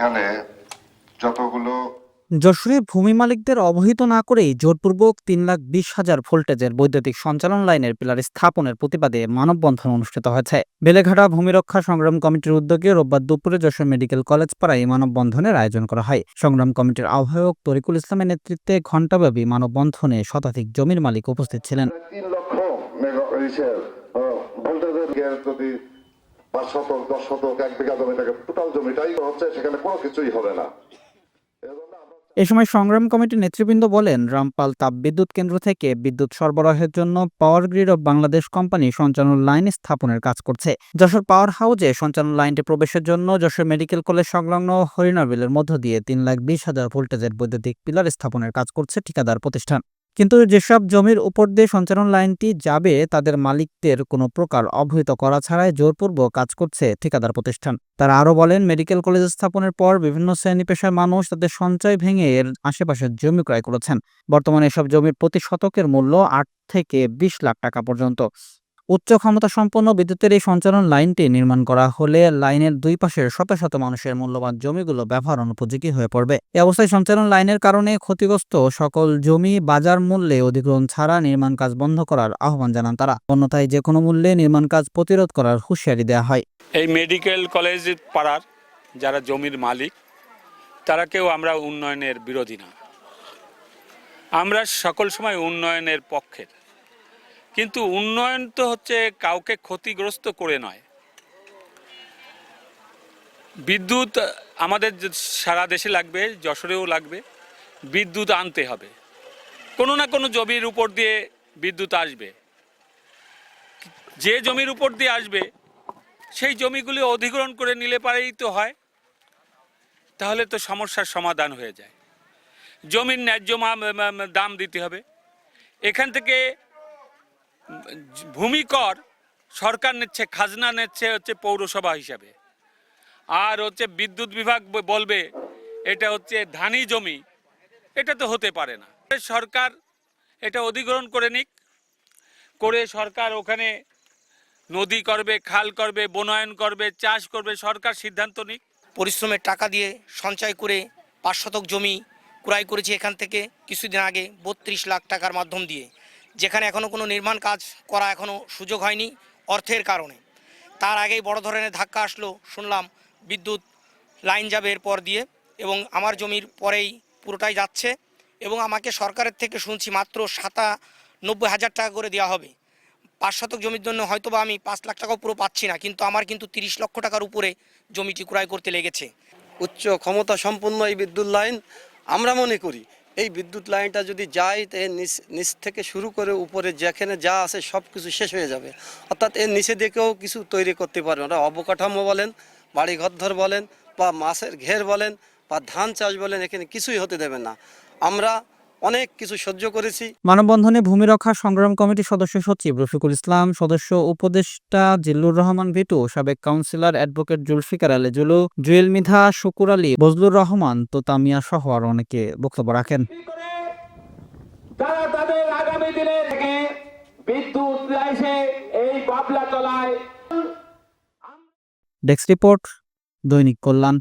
এখানে যতগুলো যশোরে ভূমি মালিকদের অবহিত না করেই জোরপূর্বক তিন লাখ বিশ হাজার ভোল্টেজের বৈদ্যুতিক সঞ্চালন লাইনের পিলার স্থাপনের প্রতিবাদে মানববন্ধন অনুষ্ঠিত হয়েছে। বেলেঘাটা ভূমি রক্ষা সংগ্রাম কমিটির উদ্যোগে রোববার দুপুরে যশোর মেডিকেল কলেজ পাড়ায় মানববন্ধনের আয়োজন করা হয়। সংগ্রাম কমিটির আহ্বায়ক তরিকুল ইসলামের নেতৃত্বে ঘণ্টাব্যাপী মানববন্ধনে শতাধিক জমির মালিক উপস্থিত ছিলেন। পাঁচ শতক দশ শতক এক বিঘা টোটাল হচ্ছে, সেখানে কোনো কিছুই হবে না। এ সময় সংগ্রাম কমিটির নেতৃবৃন্দ বলেন, রামপাল তাপবিদ্যুৎ কেন্দ্র থেকে বিদ্যুৎ সরবরাহের জন্য power grid of Bangladesh company সঞ্চালন লাইন স্থাপনের কাজ করছে। যশোর পাওয়ার হাউজে সঞ্চালন লাইনটি প্রবেশের জন্য যশোর মেডিকেল কলেজ সংলগ্ন হরিণাবিলের মধ্য দিয়ে তিন লাখ বিশ হাজার ভোল্টেজের বৈদ্যুতিক পিলার স্থাপনের কাজ করছে ঠিকাদার প্রতিষ্ঠান। কিন্তু যেসব জমির উপর দিয়ে সঞ্চালন লাইনটি যাবে, তাদের মালিকদের কোনো প্রকার অবহিত করা ছাড়াই জোরপূর্বক কাজ করছে ঠিকাদার প্রতিষ্ঠান। তারা আরও বলেন, মেডিকেল কলেজ স্থাপনের পর বিভিন্ন শ্রেণি পেশার মানুষ তাদের সঞ্চয় ভেঙে এর আশেপাশের জমি ক্রয় করেছেন। বর্তমানে এসব জমির প্রতি শতকের মূল্য আট থেকে বিশ লাখ টাকা পর্যন্ত। উচ্চ ক্ষমতা সম্পন্ন বিদ্যুতের এই সঞ্চালন লাইনটি নির্মাণ করা হলে লাইনের দুই পাশের শত শত মানুষের মূল্যবান জমিগুলো ব্যবহার অনুপযোগী হয়ে পড়বে। এ অবস্থায় সঞ্চালন লাইনের কারণে ক্ষতিগ্রস্ত সকল জমি, বাজার মূল্যে অধিগ্রহণ ছাড়া নির্মাণ কাজ বন্ধ করার আহ্বান জানান তারা। অন্যথায় যে কোনো মূল্যে নির্মাণ কাজ প্রতিরোধ করার হুঁশিয়ারি দেওয়া হয়। এই মেডিকেল কলেজ পাড়ার যারা জমির মালিক, তারা কেউ আমরা উন্নয়নের বিরোধী না। আমরা সকল সময় উন্নয়নের পক্ষের। কিন্তু উন্নয়ন তো হচ্ছে কাউকে ক্ষতিগ্রস্ত করে নয়। বিদ্যুৎ আমাদের সারা দেশে লাগবে, যশোরেও লাগবে, বিদ্যুৎ আনতে হবে। কোনো না কোনো জমির উপর দিয়ে বিদ্যুৎ আসবে। যে জমির উপর দিয়ে আসবে, সেই জমিগুলি অধিগ্রহণ করে নিলে পারেই তো হয়, তাহলে তো সমস্যার সমাধান হয়ে যায়। জমির ন্যায্য দাম দিতে হবে। এখান থেকে উম, ভূমি কর সরকার নিচ্ছে খাজনা নিচ্ছে হচ্ছে পৌরসভা হিসাবে। আর হচ্ছে বিদ্যুৎ বিভাগ বলবে এটা হচ্ছে ধানি জমি। এটা তো হতে পারে না। সরকার এটা অধিগ্রহণ করে নিক করে সরকার ওখানে নদী করবে খাল করবে বনায়ন করবে চাষ করবে সরকার সিদ্ধান্ত নিক। পরিশ্রমের টাকা দিয়ে সঞ্চয় করে পাঁচ শতক জমি ক্রয় করেছি এখান থেকে কিছুদিন আগে বত্রিশ লাখ টাকার মাধ্যম দিয়ে। যেখানে এখনও কোনো নির্মাণ কাজ করা এখনও সুযোগ হয়নি অর্থের কারণে। তার আগেই বড় ধরনের ধাক্কা আসলো, শুনলাম বিদ্যুৎ লাইন যাবে এরপর দিয়ে এবং আমার জমির পরেই পুরোটাই যাচ্ছে এবং আমাকে সরকারের থেকে শুনছি মাত্র সাতা নব্বই হাজার টাকা করে দেওয়া হবে। পাঁচ শতক জমির জন্য হয়তো বা আমি পাঁচ লাখ টাকাও পুরো পাচ্ছি না, কিন্তু আমার কিন্তু তিরিশ লক্ষ টাকার উপরে জমিটি ক্রয় করতে লেগেছে। উচ্চ ক্ষমতা সম্পন্ন এই বিদ্যুৎ লাইন আমরা মনে করি এই বিদ্যুৎ লাইনটা যদি যায়, তো এর নিচ নিচ থেকে শুরু করে উপরে যেখানে যা আছে সব কিছু শেষ হয়ে যাবে। অর্থাৎ এর নিচে দিকেও কিছু তৈরি করতে পারবে না অবকাঠামো বলেন বাড়ি ঘরধর বলেন, বা মাছের ঘের বলেন, বা ধান চাষ বলেন, এখানে কিছুই হতে দেবে না। আমরা অনেক কিছু সহ্য করেছি। মানববন্ধনে ভূমি রক্ষা সংগ্রাম কমিটির সদস্য সচিব রফিকুল ইসলাম সদস্য উপদেষ্টা জিল্লুর রহমান ভিটু সাবেক councillor advocate Zulfikar Ali Zulu Jewel Midha Shukur Ali Bazlur Rahman Totamia সহ আর অনেকে বক্তব্য রাখেন। তারা তাদের আগামী দিনে থেকে বিদ্যুৎ লাইসে এই চলায় ডেস্ক রিপোর্ট দৈনিক কল্যাণ।